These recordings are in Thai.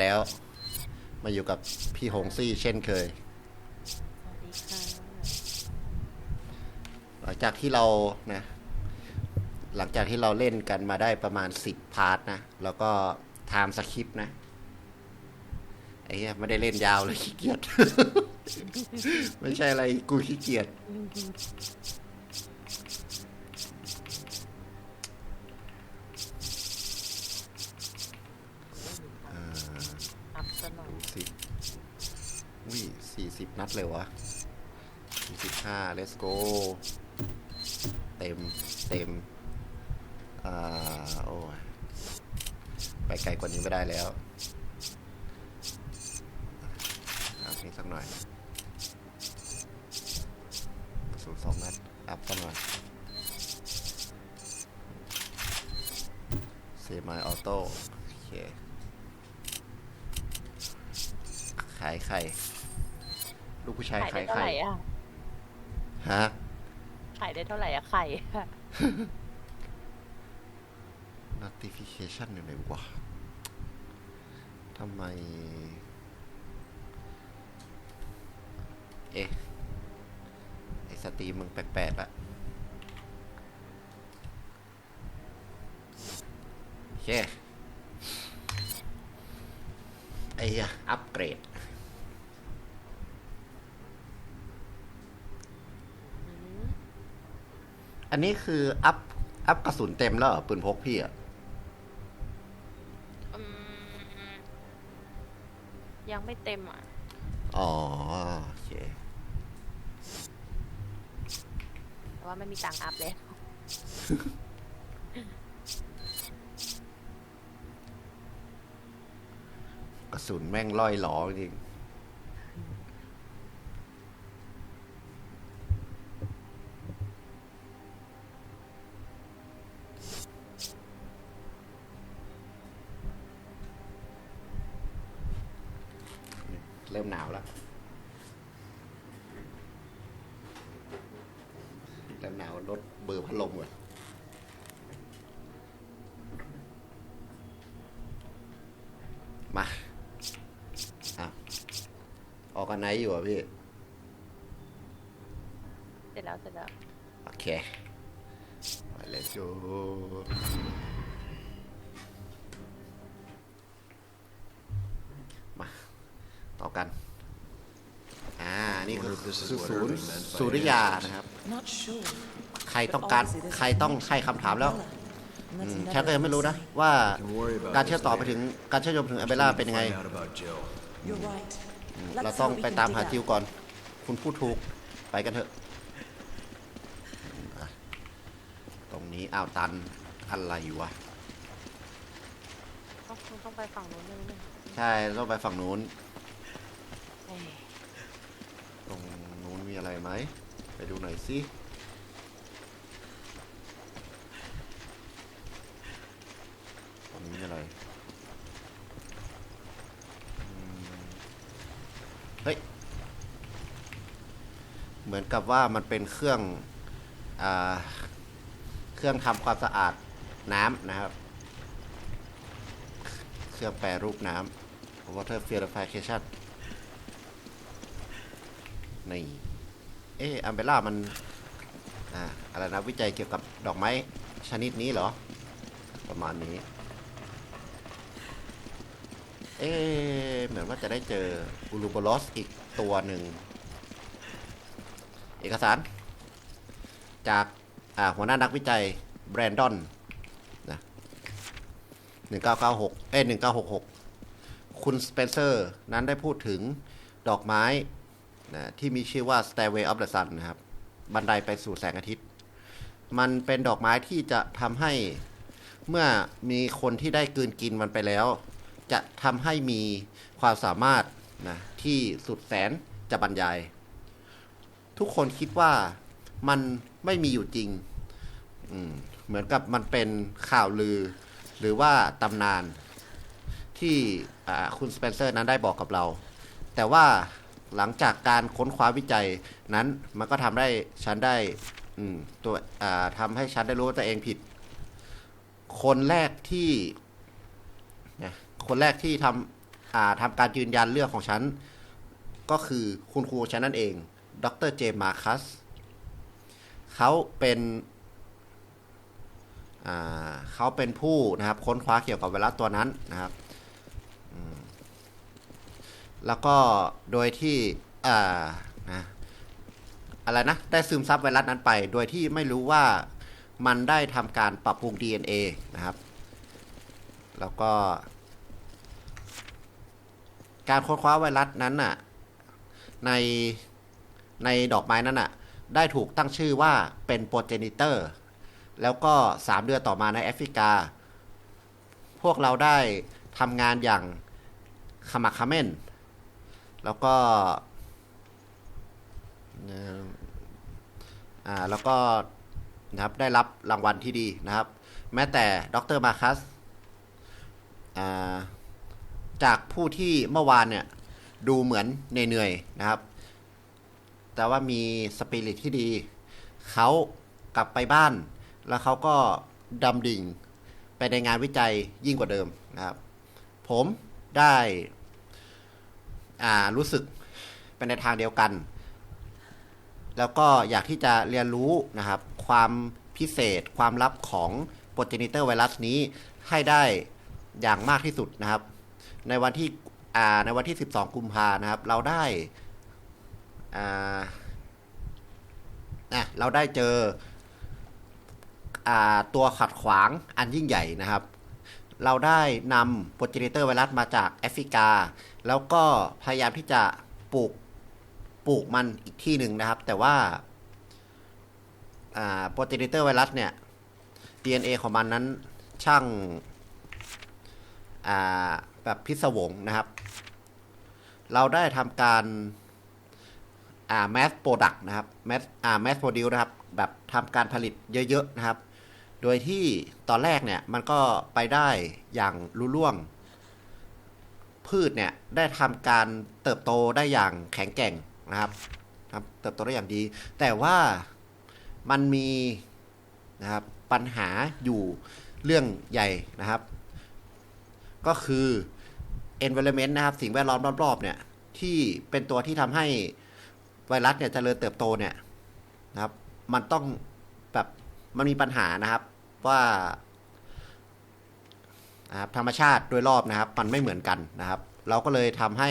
แล้ว มาอยู่กับพี่หงซี่เช่นเคยสวัสดีค่ะหลังจากที่เรานะ หลังจากที่เราเล่นกันมาได้ประมาณสิบพาร์ทนะ แล้วก็ไทม์สคริปต์นะไอ้เหี้ยไม่ได้เล่นยาวเลยขี้เกียจ ไม่ใช่อะไรกูขี้เกียจ นัดเลยวะสี่สิบห้า let's go เต็ม เต็ม อ่า โอ้ย ไปไกลกว่านี้ไม่ได้แล้วอัพนี้สักหน่อยสูงสองนัด อัพสักหน่อย ลูกผู้ชายขายได้ขายเท่าไข่ไหร่อะฮะ ขายได้เท่าไหร่อะไข่ notification อยู่ไหนวะ ทำไม เอ๊ะ ไอสตรีมมึงแปลกๆละโอเค ไอ้เหี้ยอัปเกรด อันนี้คืออัพอัพกระสุนเต็มแล้วเหรอปืนพกพี่อะอืมยังไม่เต็มอะ อ๋อโอเค แต่ว่าไม่มีตังค์อัพเลยกระสุนแม่งล่อยหลอจริง เริ่มหนาวแล้ว เริ่มหนาวลดเบอร์พัดลมก่อนมา อะ ออกกันไหนอยู่อะพี่ เสร็จแล้วเสร็จแล้วโอเคไปเลยจูมา ต่อกัน อ่า นี่คือ Wonder if this is คือ what ศูนย์ Irving meant by สุริยา aliens. นะครับ Not sure. ใครต้องการ Obviously, this ใครต้อง is ใครคำถามแล้ว Umbrella. And อื that's ม another ฉันก็ยังไม่รู้นะ insight. ว่า Don't worry about การ this เชื่อมต่อไป later. ถึงการเชื่อมโยงไปถึงอเบล่าเป็นยังไง Find out about Jill. You're right. เรา Let's ต้อง see what we ไป can ตาม dig หา out. จิวก่อน คุณพูดถูก ไปกันเถอะอะตรงนี้อ้าวตันอะไรวะ ต้องต้องไปฝั่งนู้นนึงใช่ต้องไปฝั่งนู้นเอ้ยตรงนู้นมีอะไรไหม ไปดูหน่อยสิ ตรงนี้มีอะไรอืมเฮ้ย เหมือนกับว่ามันเป็นเครื่องอเครื่องทำความสะอาดน้ำนะครับ เครื่องแปรรูปน้ำ water purification นี่ เอออัมเบล่ามันอ่าอะไรนะ วิจัยเกี่ยวกับดอกไม้ชนิดนี้เหรอ ประมาณนี้ เอเหมือนว่าจะได้เจออูรูโบลอสอีกตัวหนึ่ง อกสาร จากาหัวหน้านักวิจัยแบรนดอนนะหนึ่งเก้าเก้าหกเอ้หนึ่งเก้าหกหกคุณสเปนเซอร์นั้นได้พูดถึงดอกไม้นะที่มีชื่อว่า Stairway of the Sun นะครับ บันไดไปสู่แสงอาทิตย์ มันเป็นดอกไม้ที่จะทำให้เมื่อมีคนที่ได้กืนกินมันไปแล้ว จะทำให้มีความสามารถนะที่สุดแสนจะบรรยาย ทุกคนคิดว่ามันไม่มีอยู่จริง เหมือนกับมันเป็นข่าวลือ หรือว่าตำนานที่คุณสเปนเซอร์นั้นได้บอกกับเรา แต่ว่าหลังจากการค้นคว้าวิจัยนั้นมันก็ทำได้ฉันได้ตัวทำให้ฉันได้รู้ว่าตัวเองผิด คนแรกที่นะคนแรกที่ทอ่าทำการยืนยันเรื่องของฉัน ก็คือคุณครูฉันนั่นเอง ดรเจมมาคัสเขาเป็นเขาเป็นผู้นะครับค้นคว้าเกี่ยวกับไวรัสตัวนั้นนะครับ แล้วก็โดยที่อ่านะอะไรนะ ได้ซึมซับไวรัสนั้นไป โดยที่ไม่รู้ว่ามันได้ทำการปรับปรุง DNA นะครับ แล้วก็ การค้นคว้าไวรัสนั้นน่ะใน ในดอกไม้นั้นน่ะได้ถูกตั้งชื่อว่าเป็นโปรเจนิเตอร์ แล้วก็สามเดือนต่อมาในแอฟริกา พวกเราได้ทำงานอย่างขมักเขม้น แล้วก็อ่าแล้วก็นะครับได้รับรางวัลที่ดีนะครับ แม้แต่ดรมาคัสจากผู้ที่เมื่อวานเนี่ย ดูเหมือนเหนื่อยๆนะครับ แต่ว่ามีสปิริตที่ดี เขากลับไปบ้าน แล้วเขาก็ดำดิ่งไปในงานวิจัยยิ่งกว่าเดิมนะครับ ผมได้อ่ารู้สึกเป็นในทางเดียวกัน แล้วก็อยากที่จะเรียนรู้นะครับ ความพิเศษความลับของโปรเจนิเตอร์ไวรัสนี้ให้ได้อย่างมากที่สุดนะครับ ในวันที่อ่าในวันที่ 12 กุมภานะครับ เราได้ อ่าอะเราได้เจออ่าตัวขัดขวางอันยิ่งใหญ่นะครับ เราได้นำโปรเจนิเตอร์ไวรัสมาจากแอฟริกา แล้วก็พยายามที่จะปลูกปลูกมันอีกที่หนึ่งนะครับ แต่ว่าโปรเจนิเตอร์ไวรัสเนี่ย DNA ของมันนั้นช่างแบบพิศวงนะครับ เราได้ทำการ อ่า mass product นะครับ mass อ่า mass produce นะครับ แบบทำการผลิตเยอะ ๆ นะครับ โดยที่ตอนแรกเนี่ยมันก็ไปได้อย่างรุล่วง พืชเนี่ยได้ทำการเติบโตได้อย่างแข็งแกร่งนะครับครับเติบโตได้อย่างดี แต่ว่ามันมีนะครับปัญหาอยู่เรื่องใหญ่นะครับ ก็คือ environment นะครับ สิ่งแวดล้อมรอบๆเนี่ยที่เป็นตัวที่ทำให้ ไวรัสเนี่ยเจริญเติบโตเนี่ยนะครับ มันต้องแบบมันมีปัญหานะครับว่าธรรมชาติโดยรอบนะครับ มันไม่เหมือนกันนะครับ เราก็เลยทำให้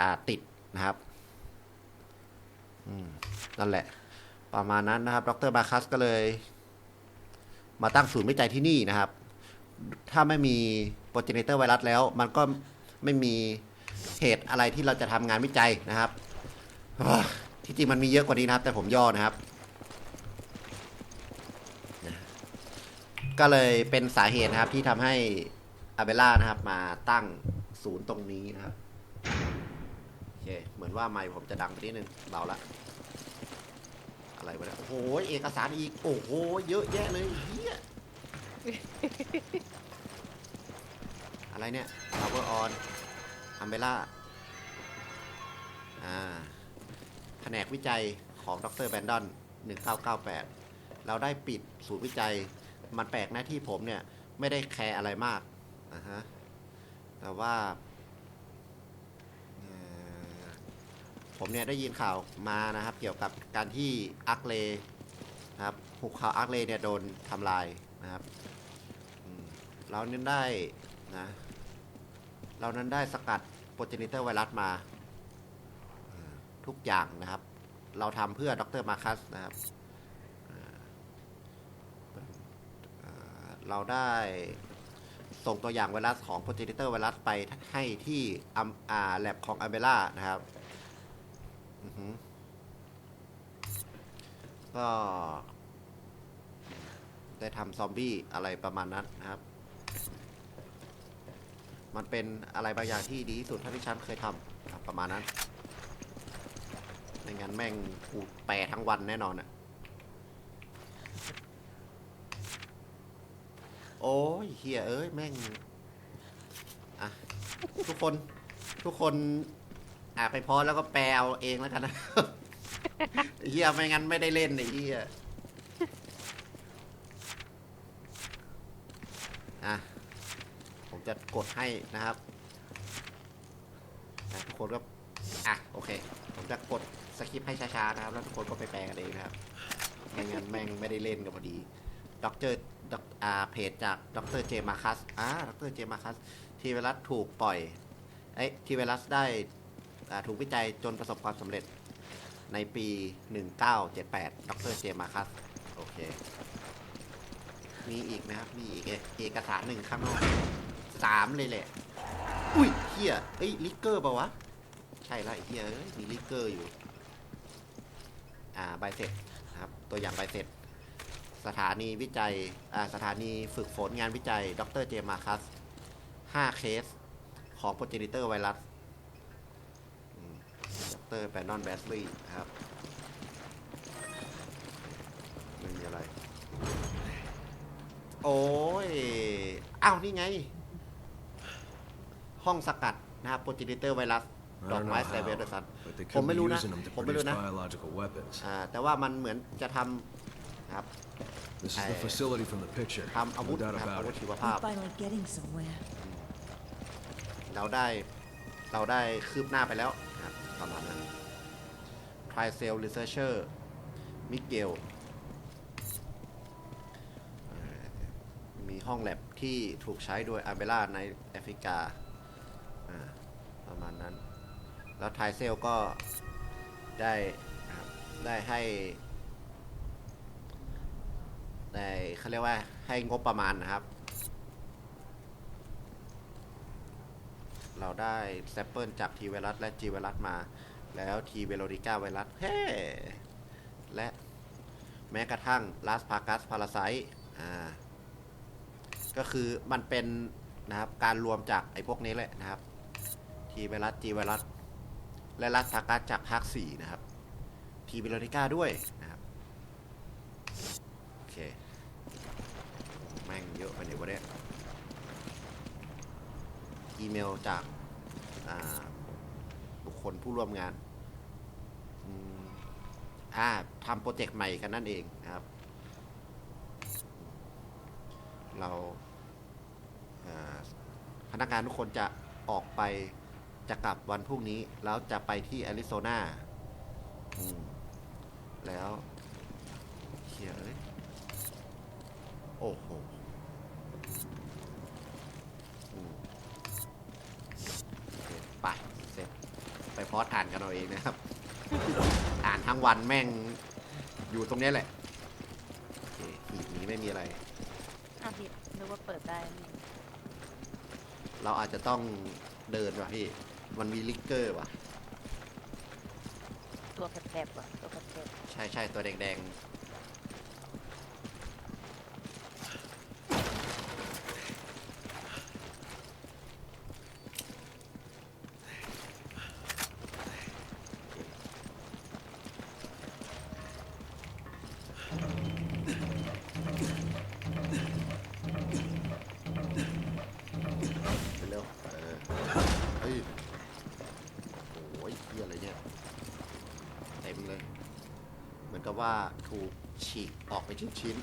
อ่าติดนะครับนั่นแหละ ประมาณนั้นนะครับ ดรบาคัสก็เลย มาตั้งศูนย์วิจัยที่นี่นะครับ ถ้าไม่มีโปรเจเนเตอร์ไวรัสแล้ว มันก็ไม่มีเหตุอะไรที่เราจะทำงานวิจัยนะครับ ที่จริงมันมีเยอะกว่านี้นะครับ แต่ผมย่อนะครับ ก็เลยเป็นสาเหตุนะครับที่ทำให้อาเบล่านะครับ มาตั้งศูนย์ตรงนี้นะครับโอเคเหมือนว่าไมค์ผมจะดังไปนิดนึงเบาละอะไรวะเนี่ยโอ้โหเอกสารอีก โอ้โหเยอะแยะเลยเฮียอะไรเนี่ย power on umbrella อ่า แผนกวิจัยของดรแบนดอน 1998 เราได้ปิดศูนย์วิจัย มันแปลกหน้าที่ผมเนี่ย ไม่ได้แคร์อะไรมากนะฮะแต่ว่าผมเนี่ยได้ยินข่าวมานะครับ เกี่ยวกับการที่อาร์คเลนะครับหุบเขาอาร์คเลเนี่ยโดนทำลายนะครับเรานั้นได้นะเรานั้นได้สกัดโปรเจนิเตอร์ไวรัสมา ทุกอย่างนะครับ เราทำเพื่อดรมาคัสนะครับเราได้ส่งตัวอย่างไวรัสของโปรเจนิเตอร์ไวรัสไปให้ที่อัมอ่าแลบของอเบล่านะครับก็ได้ทำซอมบี้อะไรประมาณนั้นนะครับ มันเป็นอะไรบางอย่างที่ดีที่สุดเท่าที่ฉันเคยทำประมาณนั้น ไม่งั้นแม่งกูแปรทั้งวันแน่นอนอะโอ้ยเฮียเอ้ยแม่งอะทุกคนทุกคนอะไปพอแล้วก็แปลเอาเองแล้วกันนะ เฮียไม่งั้นไม่ได้เล่นไอ้เฮียอะผมจะกดให้นะครับทุกคนก็อะโอเค ผมจะกด คริปต์ให้ช้าๆนะครับ แล้วทุกคนก็ไปแปลกันเองนะครับไม่งั้นแม่งไม่ได้เล่นกันพอดีด็อกเตอร์ด็อกอ่าเพจจากด็อกเตอร์เจมาคัสอ่าด็อกเตอร์เจมาคัสทีไวรัสถูกปล่อยเอ้ทีไวรัสได้อ่าถูกวิจัยจนประสบความสำเร็จในปี 1978ด็อกเตอร์เจมาคัสโอเค มีอีกนะครับ มีอีกเอกสารหนึ่งข้างนอกสามเลยแหละ อุ้ยเฮียเอ้ยลิกเกอร์เปล่าวะ ใช่ละเฮียมีลิกเกอร์อยู่ ใบเสร็จนะครับตัวอย่างใบเสร็จ สถานีวิจัยอ่าสถานีฝึกฝนงานวิจัยดรเจมาคัส5เคสของโปรเจนิเตอร์ไวรัสดรแบนนอนแบสลีย์ครับไม่มีอะไร โอ้ยอ้าว นี่ไง ห้องสกัดนะครับโปรเจนิเตอร์ไวรัส ดอก don't ไม้ know ไซเบอร์ how, ซัน but they ผม could ไม่ be รู้นะ using them to ผมไม่รู้ produce นะ biological weapons. อ่าแต่ว่ามันเหมือนจะทำนะครับ This is the I- facility from the picture. ทำอาวุ No ธ doubt นะครับอา about วุธ it. ชีวภาพ We're finally getting somewhere. เราได้เราได้คืบหน้าไปแล้วนะครับประมาณนั้น Tri Cell Researcher มิเกลมีห้องแลบที่ถูกใช้โดยอาเบล่าในแอฟริกาอ่าประมาณนั้น แล้วไทเซลก็ได้ได้ให้ได้เขาเรียกว่าให้งบประมาณนะครับ เราได้แซมเปิลจากทีไวรัสและจีไวรัสมา แล้วทีเวโรดิก้าไวรัสเฮ้และแม้กระทั่งลาสพากัสพาราไซอ่าก็คือมันเป็นนะครับการรวมจากไอ้พวกนี้แหละนะครับ ทีไวรัสจีไวรัส และลาสพากัสจากภาค 4 นะครับทีเวโรดิก้าด้วยนะครับ โอเค แม่งเยอะไปเนี่ยวะเนี่ยอีเมลจากอ่าบุคคลผู้ร่วมงานอ่าทำโปรเจกต์ใหม่กันนั่นเองนะครับ เราพนักงานทุกคนจะออกไป จะกลับวันพรุ่งนี้ แล้วจะไปที่แอริโซนาอืมแล้วเขียเอ้ยโอ้โหอืมโอเคไปเสร็จ ไปพอสอ่านกันเอาเองนะครับอ่านทั้งวันแม่งอยู่ตรงเนี้ยแหละโอเคหีบนี้ไม่มีอะไรอ้าวพี่นึกว่าเปิดได้นี่เราอาจจะต้องเดินว่ะพี่ มันมีลิกเกอร์ว่ะ ตัวแผลบๆว่ะตัวแผลบใช่ใช่ตัวแดงๆไปเร็วเออเฮ้ยโอ้ยเฮียอะไรเนี่ย เต็มเลย เหมือนกับ ว่าถูกฉีกออกไปชิ้น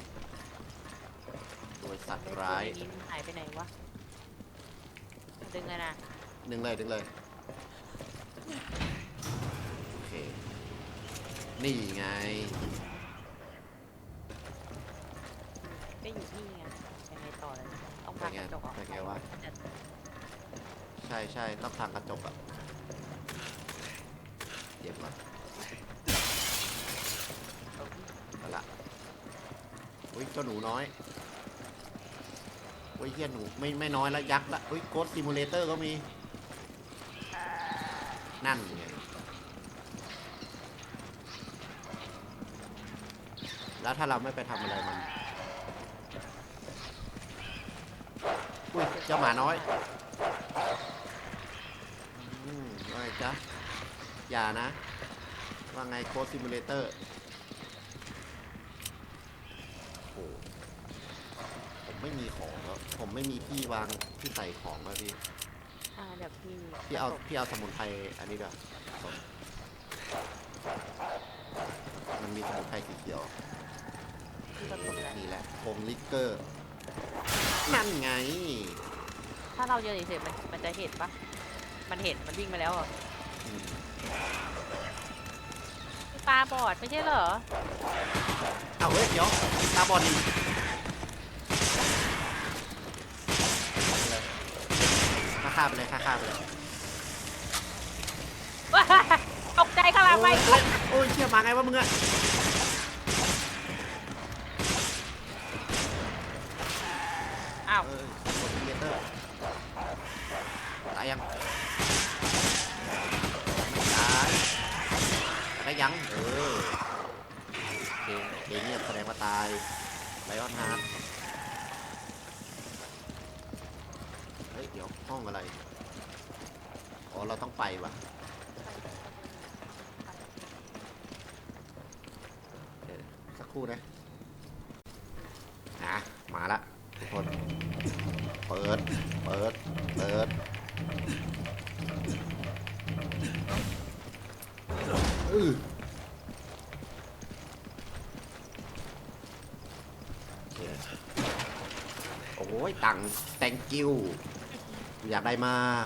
ๆ โดยสัตว์ๆร้ายตัวนี้มันหายไปไหนวะดึงไงนะดึงเลยดึงเลย โอเค นี่ไง ก็อยู่นี่ไงยังไงต่อเลยต้องพักกระจกออก เป็นไงวะ จะ ใช่ใช่ต้องทางกระจกอะเย็บมาเอาละอุ้ย เจ้าหนูน้อยอุ้ยเฮียหนูไม่ไม่น้อยละยักษ์ละอุ้ยโกดซิมูเลเตอร์ก็มี นั่นไงแล้วถ้าเราไม่ไปทำอะไรมันอุ้ยเจ้าหมาน้อยอืมว่าไงจ๊ะอย่านะ ว่าไงโค้ดซิมูเลเตอร์โอ้ผม ไม่มีของแล้วผมไม่มีที่วางที่ใส่ของแล้วพี่อ่าเดี๋ยวพี่พี่เอากระจกพี่เอาสมุนไพรอันนี้ด้วยสมมันมีสมุนไพรสีเขียวพี่กระจกแล้วนี่แหละผงลิกเกอร์นั่นไง ถ้าเรายืนเฉยๆมันมันจะเห็นปะมันเห็นมันวิ่งมาแล้วอะตาบอดไม่ใช่เหรอ เอาเฮ้ยเดี๋ยวตาบอลนี่ ฆ่าฆ่าไปเลยฆ่าฆ่าไปเลยว้าตกใจข้างหลังไป โอ้ยโอ้ยเชี่ยมาไงวะมึงอะอ้าว เออกดอินเวเตอร์ตายยังตายตายยังเออโอเคโอเคเนี่ยแสดงว่าตายไลออนฮาร์ดเฮ้ยเดี๋ยวห้องอะไร อ๋อ เราต้องไปวะสักครู่นะอะมาละทุกคน เปิด เปิด เปิดอือโอเคโอ้ยตัง thank you อยากได้มาก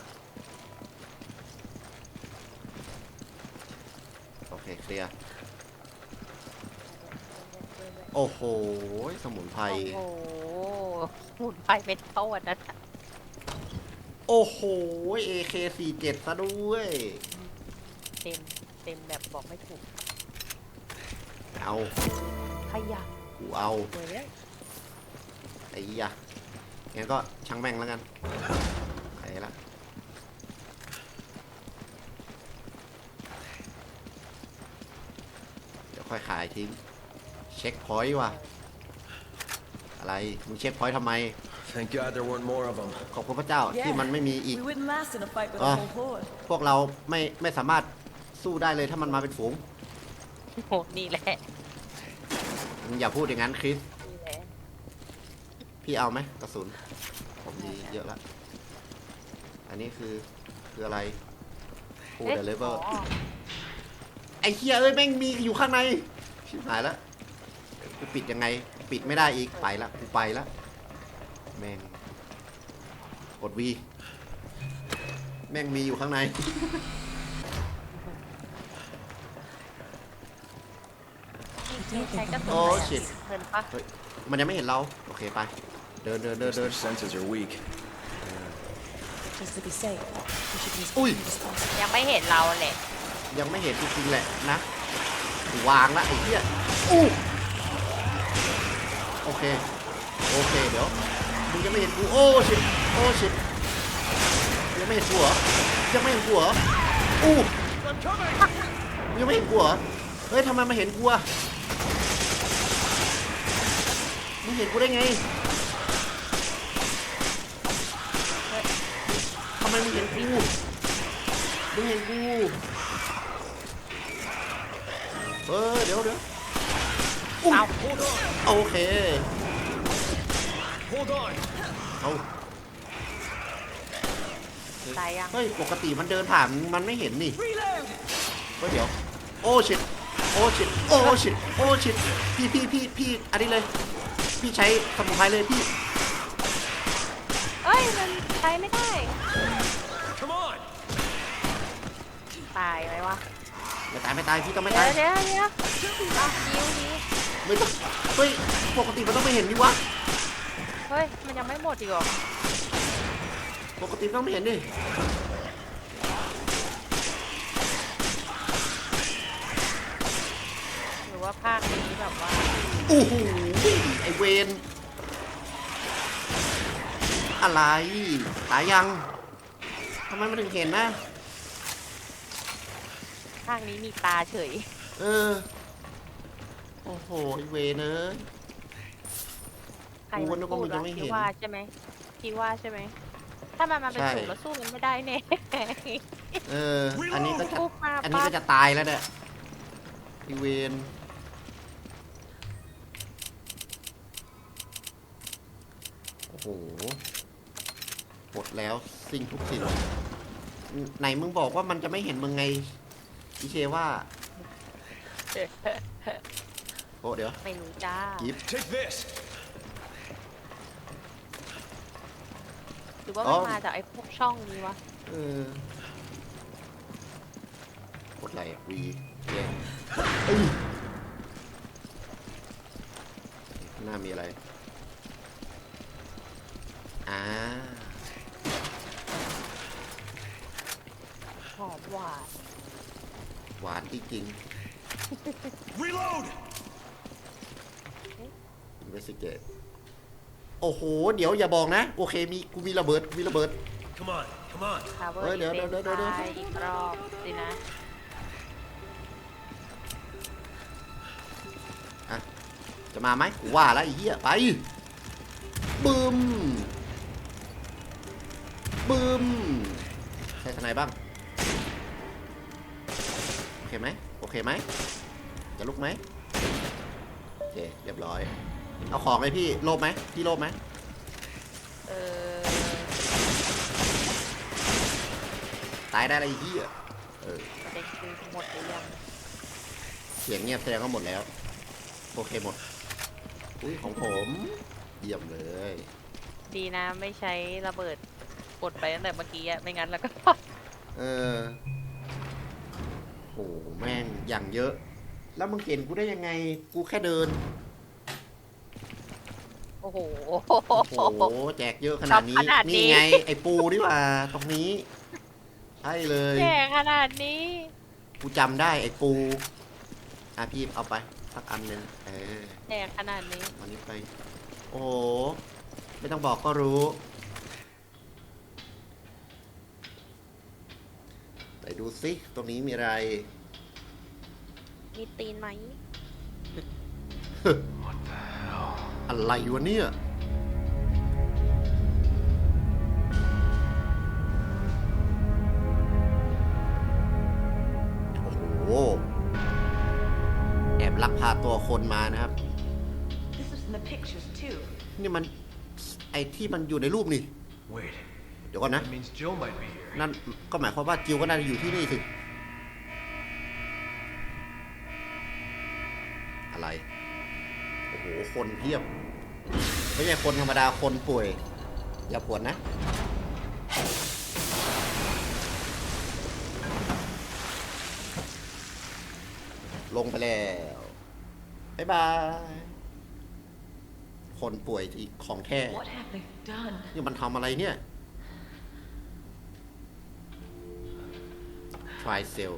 โอเค เคลียร์ โอ้โห สมุนไพร โอ้โหหมุนไปเป็นเท่าวันนั้นอะโอ้โห AK47 ซะด้วย เต็มเต็มแบบบอกไม่ถูกเอา ขยะกูเอา เลยเนี่ยไอ้ยะงั้นก็ช่างแม่งแล้วกันไปละ เดี๋ยวค่อยขาย ทิ้ง เช็คพอยต์ว่ะ อะไร มึงเช็คพอยต์ทำไม Thank God there weren't more of them. ขอบคุณพระเจ้าที่มันไม่มีอีก We wouldn't last in a fight with Ah. a whole horde. พวกเราไม่ไม่สามารถสู้ได้เลยถ้ามันมาเป็นฝูงโอ้โหนี่แหละมึงอย่าพูดอย่างนั้นคริส นี่แหละพี่เอาไหมกระสุน ผมมีเยอะละ อันนี้คือคืออะไรพูดเอ๊ะเดลิเวอร์อ๋อไอ้เฮียเอ้ยแม่งมีอยู่ข้างใน ชิบหายแล้วกูปิดยังไง ปิดไม่ได้อีกไปละกูไปละแม่งกดวีแม่งมีอยู่ข้างในนี่ใช้กระสุนโอ้อะไรอะ shit เงินปะมันยังไม่เห็นเรา โอเคไป เดินเดินเดิน Guess เดิน their senses are weak. Just to be safe, we should be as Ui. quiet as possible. ยังไม่เห็นเราแหละยังไม่เห็นจริงๆแหละนะกู วางละไอ้เหี้ยอู้โอเค โอเค เดี๋ยวมึงยังไม่เห็นกู โอ้ชิตโอ้ชิตยังไม่เห็นกูเหรอยังไม่เห็นกูเหรออู้ยังไม่เห็นกูเหรอเฮ้ยทำไมมาเห็นกูอะมึงเห็นกูได้ไงทำไมมึงเห็นกูมึงเห็นกู เออเดี๋ยวเดี๋ยวอุ๊ยเอาโอเค Hold on. เอาตายยังเฮ้ยปกติมันเดินผ่านมันไม่เห็นนี่เฮ้ยเดี๋ยว โอ้ชิตโอ้ชิตโอ้ชิตโอ้ชิตพี่พี่พี่พี่อันนี้เลย พี่ใช้สมุนไพรเลยพี่เอ้ยมันใช้ไม่ได้ Come on. ตายไหมวะ ไม่ตายไม่ตายพี่ต้องไม่เดี๋ยตาวยเดี๋ยวเดี๋ยวเอายิวนี้ไม่ต้องเฮ้ยปกติมันต้องไม่เห็นนี่วะเฮ้ย มันยังไม่หมดอีกเหรอปกติต้องไม่เห็นดิหรือว่าภาคนี้แบบว่าโอ้โหไอเวนอะไรตายยังทำไมมันถึงเห็นนะ ภาคนี้มีตาเฉย เออ โอ้โหไอเวนเอ้ยใครกูมัก็นนึกว่าพูมึดงจะวะไม่เห็นคิดว่าใช่ไหมคิดว่าใช่ไหม ถ้ามันมาเป็นใช่ สูงแล้วสู้มันไม่ได้แน่เออ อันนี้ก็จะ ปุ๊บมาอันนี้ปั๊ก็บจะตายแล้วเนี่ยไอเวนโอ้โหหมดแล้วสิ่งทุกสิ่งไหนมึงบอกว่ามันจะไม่เห็นมึงไง อีเชว่า โอ้เดี๋ยว ไม่รู้จ้ากิฟ Take this. หรือว่าอ๋มันอ มาจากไอ้พวกช่องนี้วะ เออวีเย้เอ้ยข้างหน้ามีอะไร อ่า หอมหวาน หวานจริง Reload! ๆ investigate โอ้โห เดี๋ยวอย่าบอกนะ โอเคมีกูมีระเบิดกูมีระเบิด Come on, come on. คาเวอเฮ้ยร์เดี๋ยวเดเดี๋ยวเดี๋ยวเดี๋ยวนอีกรอบสินะ จะมาไหมกูว่าแล้วไอ้เหี้ยไปบึมบึมใช้ทนายบ้างโอ เคไหมโอเคไหมจะลุกไหมโอเคเรียบร้อย เอาของเลยพี่โลภไหมพี่โลภไหมเออตายได้อะไรไอ้เหี้ยเออประเด็นคือหมดหรือยังเสียงเงียบแสดงว่าหมดแล้ว โอเคหมดอุ้ยของผมเยี่ยมเลย ดีนะไม่ใช้ระเบิดกดไปตั้งแต่เมื่อกี้อะไม่งั้นแล้วก็ เออโหแม่งอย่างเยอะ แล้วมึงเห็นกูได้ยังไง กูแค่เดิน โอ้โห โอ้โห แจกเยอะขนาดนี้ชอบขนาดนี้ นี่ไง ไอ้ปูนี่หว่า ตรงนี้ ใช่เลย แย่ขนาดนี้ กูจำได้ไอ้ปู อะพี่เอาไปสักอันหนึ่งเออ แย่ขนาดนี้ วันนี้ไป โอ้โห ไม่ต้องบอกก็รู้ ไปดูสิตรงนี้มีอะไร มีตีนไหม อะไรวะเนี่ย โอ้โห แอบลักพาตัวคนมานะครับ This was in the pictures, too. นี่มันไอ้ที่มันอยู่ในรูปนี่ Wait, เดี๋ยวก่อนนะ that means Jill might be here. นั่นก็หมายความว่าจิวก็น่าจะอยู่ที่นี่สิ อะไร โอ้โห คนเพียบ ไม่ใช่คนธรรมดา คนป่วย อย่าปวดนะ ลงไปแล้ว บ๊ายบาย คนป่วยอีกของแท้ What have they done? นี่มันทำอะไรเนี่ย try cell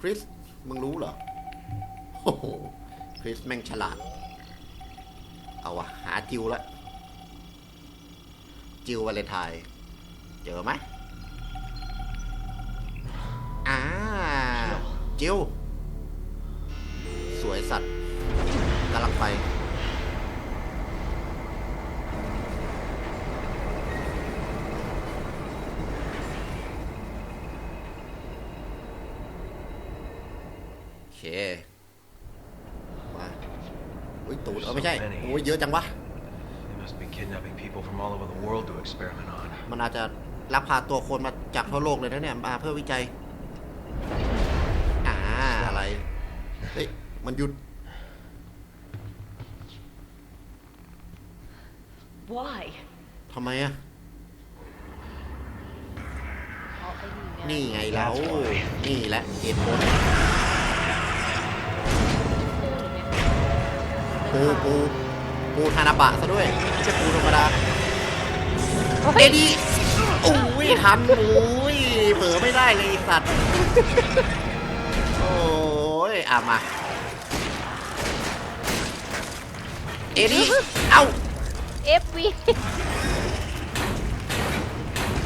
คริส มึงรู้เหรอ โอ้โห คริสแม่งฉลาด เอาวะหาจิวละ จิววาเลนไทน์เจอไหมอ่า จิว สวยสัตว์กำลังไป โอเค มาอุ้ยตูดเออไม่ใช่โอ้ยเยอะจังวะ They must be kidnapping people from all over the world to experiment on. มันอาจจะลักพาตัวคนมาจากทั่วโลกเลยนะเนี่ยมาเพื่อวิจัยอ่าอะไรเฮ้ยมันหยุด Why? ทำไมอะเอาไอ้นี่ไงนี่ไงเรานี่แหละเหตุผล ปูปูปูธานาบะซะด้วยไม่ใช่ปูธรรมดาเอ็ดีโอ้ยทันโอ้ยเผลอไม่ได้เลยไอ้สัตว์ โอ้ยอะมา เอ็ดีเอ้าเอฟวี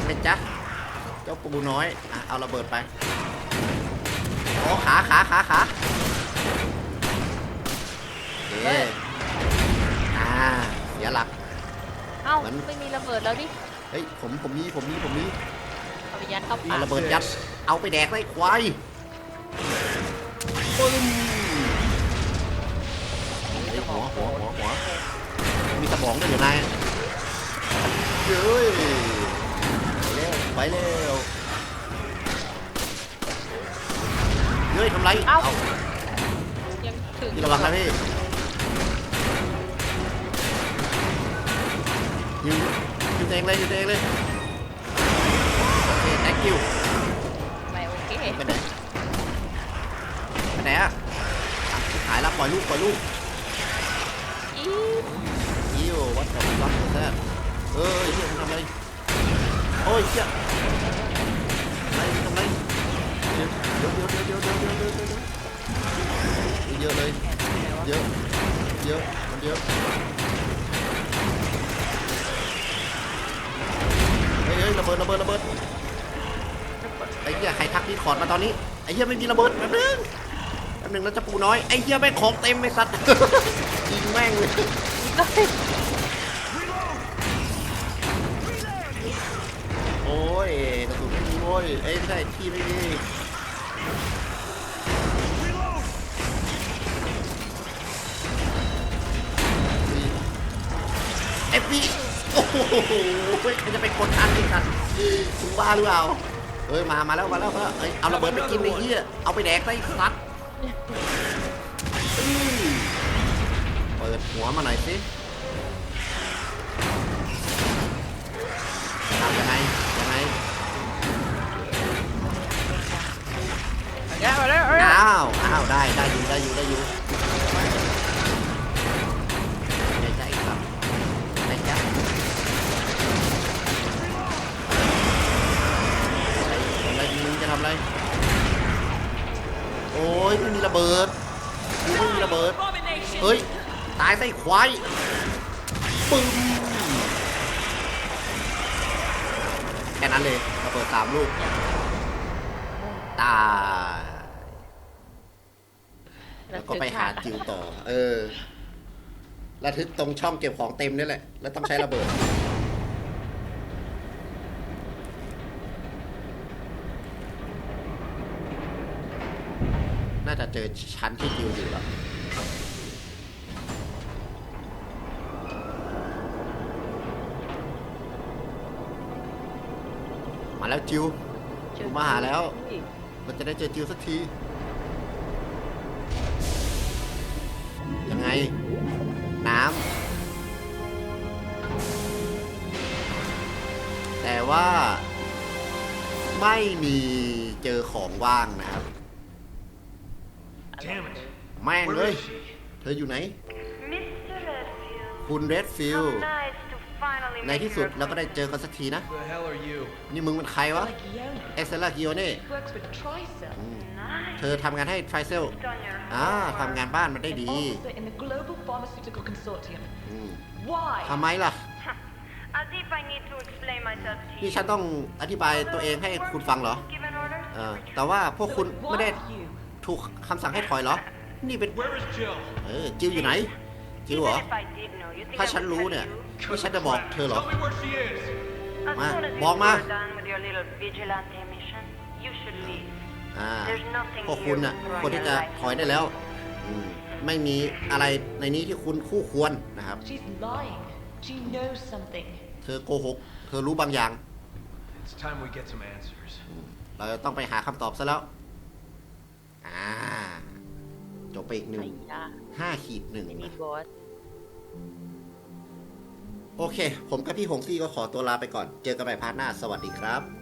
เป็นจ๊ะเจ้าปูน้อยอะเอาระเบิดไปโอ้ขาขาขาขาโอเคอ่าเสียหลัก เอ้า มัน ไม่มีระเบิดแล้วดิเฮ้ยผมผมมีผมมีผมมีเอาไปยัดเข้าเอาปากระเบิดยัด เอาไปแดกเลยควายปึ้มเฮ้ยหัวหัวหัวหัวมีสมองด้วยเหรอนายเฮ้ยไปเร็วไปเร็วเฮ้ยทำไร เอ้าเอายังถึงพี่ระวังนะพี่ ยิงยิงตัวเองเลยยิงตัวเองเลยโอเค thank you ไม่โอเคไปไหนไปไหนอะหายละปล่อยลูกปล่อยลูกอีอิววัดกับวัดแท้เอ้ยเฮียมึงทำอะไรโอ้ยเฮียอะไรมึงทำอะไรเดี๋ยวเดี๋ยวเดี๋ยวเดี๋ยวเดี๋ยวเดี๋ยวเดี๋ยวเดี๋ยวเยอะเลยเยอะเยอะมันเยอะ เฮ้ยระเบิดระเบิดระเบิดไอ้เหี้ยใครทักดีคอร์ดมาตอนนี้ไอ้เหี้ยไม่มีระเบิดแป๊บนึงแป๊บนึงแล้วจะปูน้อยไอ้เหี้ยแม่งของเต็มไอ้สัตว์ยิงแม่งเลยโอ้ยกระสุนไม่มีโว้ยเอ้ยไม่ใช่ที่ไม่มีเอฟบีโอ้โห ใครจะไปกดทันอีกครับถึงบ้าหรือเปล่าเฮ้ยมามาแล้วมาแล้วมาแล้วเอ้ยเอาระเบิดไปกินไอ้เหี้ยเอาไปแดกได้สัตว์อื้อเปิดหัวมาหน่อยสิทำยังไงยังไงแกะมาแล้วเอ้ยอ้าวอ้าวได้ได้อยู่ได้อยู่ได้อยู่ใจใจครับใจใจอะไรอะไรมึงจะทำอะไร โอ้ยไม่มีระเบิดกูไม่มีระเบิด เฮ้ย ตายไส้ควายปึ้มแค่นั้นเลยระเบิดสามลูก ตาย แล้วก็ไปหาจิวต่อ เออระทึกตรงช่องเก็บของเต็มนี่แหละ แล้วต้องใช้ระเบิด น่าจะเจอชั้นที่จิวอยู่แล้วมาแล้วจิวเจอกูมาหาแล้วอีกมันจะได้เจอจิวสักที ยังไง น้ำแต่ว่าไม่มีเจอของว่างนะครับ Damn it. แม่งเล Where ย is she? เธออยู่ไหน Mr. Redfield, คุณเรดฟิล how nice to finally ใน make ที่สุด your เราก็ได้เจอกันสักทีนะ Who the hell are you? นี่มึงเป็นใครวะ เอเซล่ากิโอเน่ Works with Tricell. nice เธอทำงานให้ทริเซล on your อ่าทำงานบ้านมันได้ An ดี officer in the Global Pharmaceutical Consortium. อืม Why? ทำไมล่ะ As if I need to explain myself to นี่ you. ฉันต้องอธิบายตัวเองให้คุณฟังเหรอ Given orders เอ to อ retreat. แต่ว่าพวกคุณ But ไม่ได้ why you? ถูกคำสั่งให้ถอยเหรอ นี่เป็น Where is Jill? เออจิวอยู่ไหน จิวเหรอ Even if I did know, you think ถ้า I ฉัน would รู้ tell เนี่ย you? นี่ฉันจะบอกเธอเหรอ Tell me where she is. As Ma, soon as you บอกมา are done with your little vigilante mission, you should leave. อ่า There's nothing พวกคุณน่ะ here ควรที่จะถอยได้แล้วอืมไม่มีอะไรในนี้ที่คุณคู่ควรนะครับ She's lying. She knows something. เธอโกหก เธอรู้บางอย่าง It's time we get some answers. เราจะต้องไปหาคำตอบซะแล้ว อ่า จบไปอีกหนึ่งไอ้ยาห้าขีดหนึ่งไม่มีนะบอส โอเค ผมกับพี่หงซี่ก็ขอตัวลาไปก่อน เจอกันใหม่พาร์ทหน้า สวัสดีครับสวัสดีค่ะ